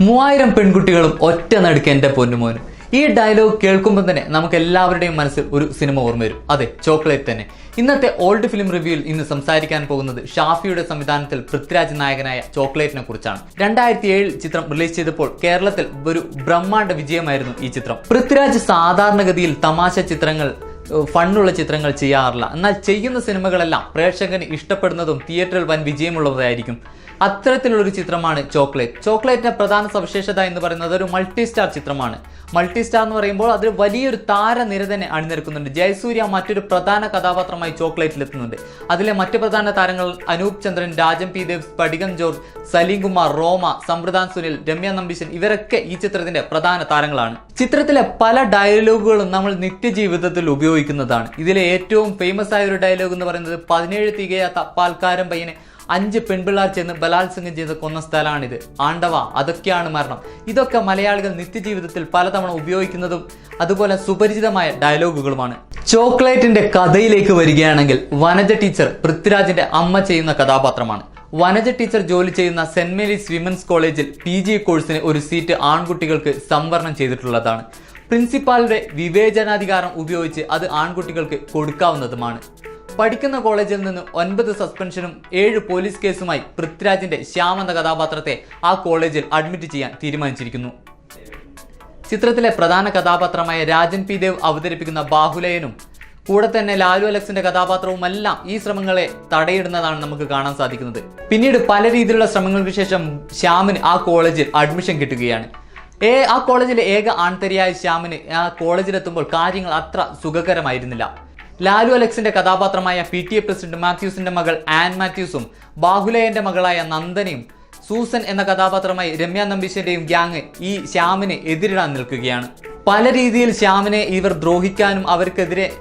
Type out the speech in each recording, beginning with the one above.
മൂവായിരം പെൺകുട്ടികളും ഒറ്റ നടുക്ക് എന്റെ പൊന്നുമോന്. ഈ ഡയലോഗ് കേൾക്കുമ്പോൾ തന്നെ നമുക്ക് എല്ലാവരുടെയും മനസ്സിൽ ഒരു സിനിമ ഓർമ്മ വരും. അതെ ചോക്ലേറ്റ് തന്നെ. ഇന്നത്തെ ഓൾഡ് ഫിലിം റിവ്യൂവിൽ ഇന്ന് സംസാരിക്കാൻ പോകുന്നത് ഷാഫിയുടെ സംവിധാനത്തിൽ പൃഥ്വിരാജ് നായകനായ ചോക്ലേറ്റിനെ കുറിച്ചാണ്. രണ്ടായിരത്തി ഏഴിൽ ചിത്രം റിലീസ് ചെയ്തപ്പോൾ കേരളത്തിൽ ഒരു ബ്രഹ്മാണ്ഡ വിജയമായിരുന്നു ഈ ചിത്രം. പൃഥ്വിരാജ് സാധാരണഗതിയിൽ തമാശ ചിത്രങ്ങൾ ഫണ്ണുള്ള ചിത്രങ്ങൾ ചെയ്യാറില്ല. എന്നാൽ ചെയ്യുന്ന സിനിമകളെല്ലാം പ്രേക്ഷകന് ഇഷ്ടപ്പെടുന്നതും തിയേറ്ററിൽ വൻ വിജയമുള്ളതായിരിക്കും അത്തരത്തിലുള്ളൊരു ചിത്രമാണ് ചോക്ലേറ്റ്. ചോക്ലേറ്റിന്റെ പ്രധാന സവിശേഷത എന്ന് പറയുന്നത് ഒരു മൾട്ടി സ്റ്റാർ ചിത്രമാണ്. മൾട്ടി സ്റ്റാർ എന്ന് പറയുമ്പോൾ അതിൽ വലിയൊരു താരനിര തന്നെ അണിനിരക്കുന്നുണ്ട്. ജയസൂര്യ മറ്റൊരു പ്രധാന കഥാപാത്രമായി ചോക്ലേറ്റിൽ എത്തുന്നുണ്ട്. അതിലെ മറ്റു പ്രധാന താരങ്ങൾ അനൂപ് ചന്ദ്രൻ രാജൻ പി ദേവ് സ്പടികം ജോർജ് സലീം കുമാർ റോമ സംവൃതാൻ സുനിൽ രമ്യ നമ്പീശൻ ഇവരൊക്കെ ഈ ചിത്രത്തിന്റെ പ്രധാന താരങ്ങളാണ്. ചിത്രത്തിലെ പല ഡയലോഗുകളും നമ്മൾ നിത്യജീവിതത്തിൽ ഉപയോഗിക്കുന്നതാണ്. ഇതിലെ ഏറ്റവും ഫേമസ് ആയ ഒരു ഡയലോഗ് എന്ന് പറയുന്നത് പതിനേഴ് തികയാത്ത പാൽക്കാരൻ പയ്യനെ അഞ്ച് പെൺപിള്ളാർ ചെന്ന് ബലാത്സംഗം ചെയ്ത് കൊന്ന സ്ഥലമാണിത്. ആണ്ടവ അതൊക്കെയാണ് മരണം. ഇതൊക്കെ മലയാളികൾ നിത്യജീവിതത്തിൽ പലതവണ ഉപയോഗിക്കുന്നതും അതുപോലെ സുപരിചിതമായ ഡയലോഗുകളുമാണ്. ചോക്ലേറ്റിന്റെ കഥയിലേക്ക് വരികയാണെങ്കിൽ വനജ ടീച്ചർ പൃഥ്വിരാജിന്റെ അമ്മ ചെയ്യുന്ന കഥാപാത്രമാണ്. വനജ ടീച്ചർ ജോലി ചെയ്യുന്ന സെന്റ് മേരീസ് വിമൻസ് കോളേജിൽ പി ജി കോഴ്സിന് ഒരു സീറ്റ് ആൺകുട്ടികൾക്ക് സംവരണം ചെയ്തിട്ടുള്ളതാണ്. പ്രിൻസിപ്പാളുടെ വിവേചനാധികാരം ഉപയോഗിച്ച് അത് ആൺകുട്ടികൾക്ക് കൊടുക്കാവുന്നതുമാണ്. പഠിക്കുന്ന കോളേജിൽ നിന്ന് ഒൻപത് സസ്പെൻഷനും ഏഴ് പോലീസ് കേസുമായി പൃഥ്വിരാജിന്റെ ശ്യാം എന്ന കഥാപാത്രത്തെ ആ കോളേജിൽ അഡ്മിറ്റ് ചെയ്യാൻ തീരുമാനിച്ചിരിക്കുന്നു. ചിത്രത്തിലെ പ്രധാന കഥാപാത്രമായ രാജൻ പി ദേവ് അവതരിപ്പിക്കുന്ന ബാഹുലയനും കൂടെ തന്നെ ലാലു അലക്സിന്റെ കഥാപാത്രവുമെല്ലാം ഈ ശ്രമങ്ങളെ തടയിടുന്നതാണ് നമുക്ക് കാണാൻ സാധിക്കുന്നത്. പിന്നീട് പല രീതിയിലുള്ള ശ്രമങ്ങൾക്ക് ശേഷം ശ്യാമിന് ആ കോളേജിൽ അഡ്മിഷൻ കിട്ടുകയാണ്. ഏ ആ കോളേജിലെ ഏക ആൺതരിയായ ശ്യാമിന് ആ കോളേജിലെത്തുമ്പോൾ കാര്യങ്ങൾ അത്ര സുഖകരമായിരുന്നില്ല. ലാലു അലക്സിന്റെ കഥാപാത്രമായ പി ടി എ പ്രസിഡന്റ് മാത്യൂസിന്റെ മകൾ ആൻ മാത്യൂസും ബാഹുലയന്റെ മകളായ നന്ദനയും സൂസൻ എന്ന കഥാപാത്രമായി രമ്യ നമ്പീശന്റെയും ഗ്യാങ് ഈ ശ്യാമിനെ എതിരിടാൻ നിൽക്കുകയാണ്. പല രീതിയിൽ ശ്യാമിനെ ഇവർ ദ്രോഹിക്കാനും അവർക്കെതിരെ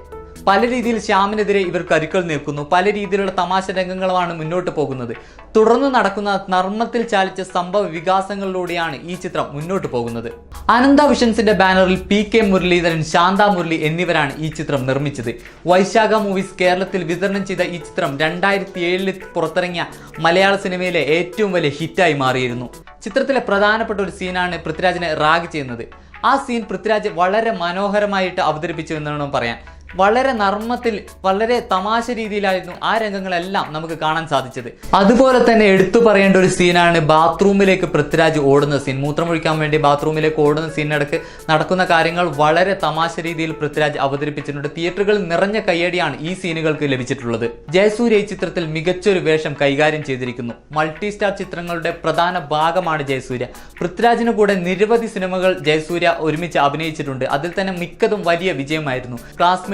പല രീതിയിൽ ശ്യാമിനെതിരെ ഇവർ കരുക്കൾ നിൽക്കുന്നു പല രീതിയിലുള്ള തമാശ രംഗങ്ങളുമാണ് മുന്നോട്ട് പോകുന്നത്. തുടർന്ന് നടക്കുന്ന നർമ്മത്തിൽ ചാലിച്ച സംഭവ വികാസങ്ങളിലൂടെയാണ് ഈ ചിത്രം മുന്നോട്ട് പോകുന്നത്. അനന്ത വിഷൻസിന്റെ ബാനറിൽ പി കെ മുരളീധരൻ ശാന്ത മുരളി എന്നിവരാണ് ഈ ചിത്രം നിർമ്മിച്ചത്. വൈശാഖ മൂവീസ് കേരളത്തിൽ വിതരണം ചെയ്ത ഈ ചിത്രം രണ്ടായിരത്തി ഏഴിൽ പുറത്തിറങ്ങിയ മലയാള സിനിമയിലെ ഏറ്റവും വലിയ ഹിറ്റായി മാറിയിരുന്നു. ചിത്രത്തിലെ പ്രധാനപ്പെട്ട ഒരു സീനാണ് പൃഥ്വിരാജിനെ റാഗ് ചെയ്യുന്നത്. ആ സീൻ പൃഥ്വിരാജ് വളരെ മനോഹരമായിട്ട് അവതരിപ്പിച്ചു എന്നാണ് പറയാൻ. വളരെ നർമ്മത്തിൽ വളരെ തമാശ രീതിയിലായിരുന്നു ആ രംഗങ്ങളെല്ലാം നമുക്ക് കാണാൻ സാധിച്ചത്. അതുപോലെ തന്നെ എടുത്തു പറയേണ്ട ഒരു സീനാണ് ബാത്റൂമിലേക്ക് പൃഥ്വിരാജ് ഓടുന്ന സീൻ. മൂത്രമൊഴിക്കാൻ വേണ്ടി ബാത്റൂമിലേക്ക് ഓടുന്ന സീനിടക്ക് നടക്കുന്ന കാര്യങ്ങൾ വളരെ തമാശ രീതിയിൽ പൃഥ്വിരാജ് അവതരിപ്പിച്ചിട്ടുണ്ട്. തിയേറ്ററുകളിൽ നിറഞ്ഞ കയ്യടിയാണ് ഈ സീനുകൾക്ക് ലഭിച്ചിട്ടുള്ളത്. ജയസൂര്യ ഈ ചിത്രത്തിൽ മികച്ചൊരു വേഷം കൈകാര്യം ചെയ്തിരിക്കുന്നു. മൾട്ടി സ്റ്റാർ ചിത്രങ്ങളുടെ പ്രധാന ഭാഗമാണ് ജയസൂര്യ. പൃഥ്വിരാജിന് കൂടെ നിരവധി സിനിമകൾ ജയസൂര്യ ഒരുമിച്ച് അഭിനയിച്ചിട്ടുണ്ട്. അതിൽ തന്നെ മിക്കതും വലിയ വിജയമായിരുന്നു.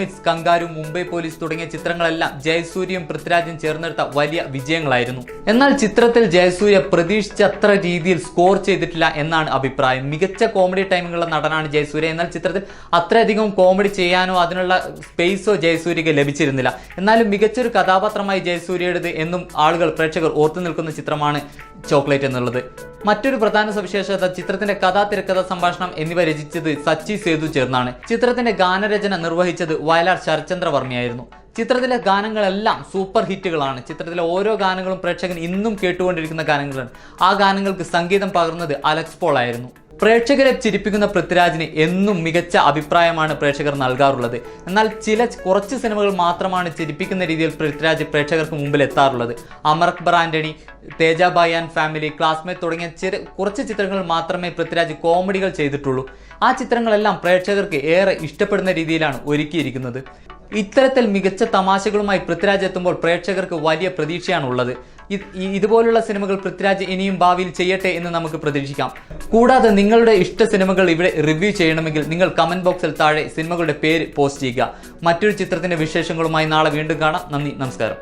ക്ലാസ്മേറ്റ്സ് കങ്കാരു മുംബൈ പോലീസ് തുടങ്ങിയ ചിത്രങ്ങളെല്ലാം ജയസൂര്യയും പൃഥ്വിരാജും ചേർന്നെടുത്ത വലിയ വിജയങ്ങളായിരുന്നു. എന്നാൽ ചിത്രത്തിൽ ജയസൂര്യ പ്രതീക്ഷിച്ചത്ര രീതിയിൽ സ്കോർ ചെയ്തിട്ടില്ല എന്നാണ് അഭിപ്രായം. മികച്ച കോമഡി ടൈമിലുള്ള നടനാണ് ജയസൂര്യ. എന്നാൽ ചിത്രത്തിൽ അത്രയധികം കോമഡി ചെയ്യാനോ അതിനുള്ള സ്പേസോ ജയസൂര്യക്ക് ലഭിച്ചിരുന്നില്ല. എന്നാലും മികച്ചൊരു കഥാപാത്രമായി ജയസൂര്യയുടേത് എന്നും ആളുകൾ പ്രേക്ഷകർ ഓർത്തു നിൽക്കുന്ന ചിത്രമാണ് ചോക്ലേറ്റ് എന്നുള്ളത്. മറ്റൊരു പ്രധാന സവിശേഷത ചിത്രത്തിന്റെ കഥാ തിരക്കഥ സംഭാഷണം എന്നിവ രചിച്ചത് സച്ചി സേതു ചേർന്നാണ്. ചിത്രത്തിന്റെ ഗാനരചന നിർവഹിച്ചത് വയലാർ ശരചന്ദ്ര വർമ്മയായിരുന്നു. ചിത്രത്തിലെ ഗാനങ്ങളെല്ലാം സൂപ്പർ ഹിറ്റുകളാണ്. ചിത്രത്തിലെ ഓരോ ഗാനങ്ങളും പ്രേക്ഷകൻ ഇന്നും കേട്ടുകൊണ്ടിരിക്കുന്ന ഗാനങ്ങളാണ്. ആ ഗാനങ്ങൾക്ക് സംഗീതം പകർന്നത് അലക്സ് പോൾ ആയിരുന്നു പ്രേക്ഷകരെ ചിരിപ്പിക്കുന്ന പൃഥ്വിരാജിന് എന്നും മികച്ച അഭിപ്രായമാണ് പ്രേക്ഷകർ നൽകാറുള്ളത്. എന്നാൽ ചില കുറച്ച് സിനിമകൾ മാത്രമാണ് ചിരിപ്പിക്കുന്ന രീതിയിൽ പൃഥ്വിരാജ് പ്രേക്ഷകർക്ക് മുമ്പിൽ എത്താറുള്ളത്. Amar Akbar Antony Teja and family classmate തുടങ്ങിയ ചെറു കുറച്ച് ചിത്രങ്ങൾ മാത്രമേ പൃഥ്വിരാജ് കോമഡികൾ ചെയ്തിട്ടുള്ളൂ. ആ ചിത്രങ്ങളെല്ലാം പ്രേക്ഷകർക്ക് ഏറെ ഇഷ്ടപ്പെടുന്ന രീതിയിലാണ് ഒരുക്കിയിരിക്കുന്നത്. ഇത്തരത്തിൽ മികച്ച തമാശകളുമായി പൃഥ്വിരാജ് എത്തുമ്പോൾ പ്രേക്ഷകർക്ക് വലിയ പ്രതീക്ഷയാണ് ഉള്ളത് ഇത് ഈ- ഇതുപോലുള്ള സിനിമകൾ പൃഥ്വിരാജ് ഇനിയും ഭാവിയിൽ ചെയ്യട്ടെ എന്ന് നമുക്ക് പ്രതീക്ഷിക്കാം. കൂടാതെ നിങ്ങളുടെ ഇഷ്ട സിനിമകൾ ഇവിടെ റിവ്യൂ ചെയ്യണമെങ്കിൽ നിങ്ങൾ കമന്റ് ബോക്സിൽ താഴെ സിനിമകളുടെ പേര് പോസ്റ്റ് ചെയ്യുക. മറ്റൊരു ചിത്രത്തിന്റെ വിശേഷങ്ങളുമായി നാളെ വീണ്ടും കാണാം. നന്ദി നമസ്കാരം.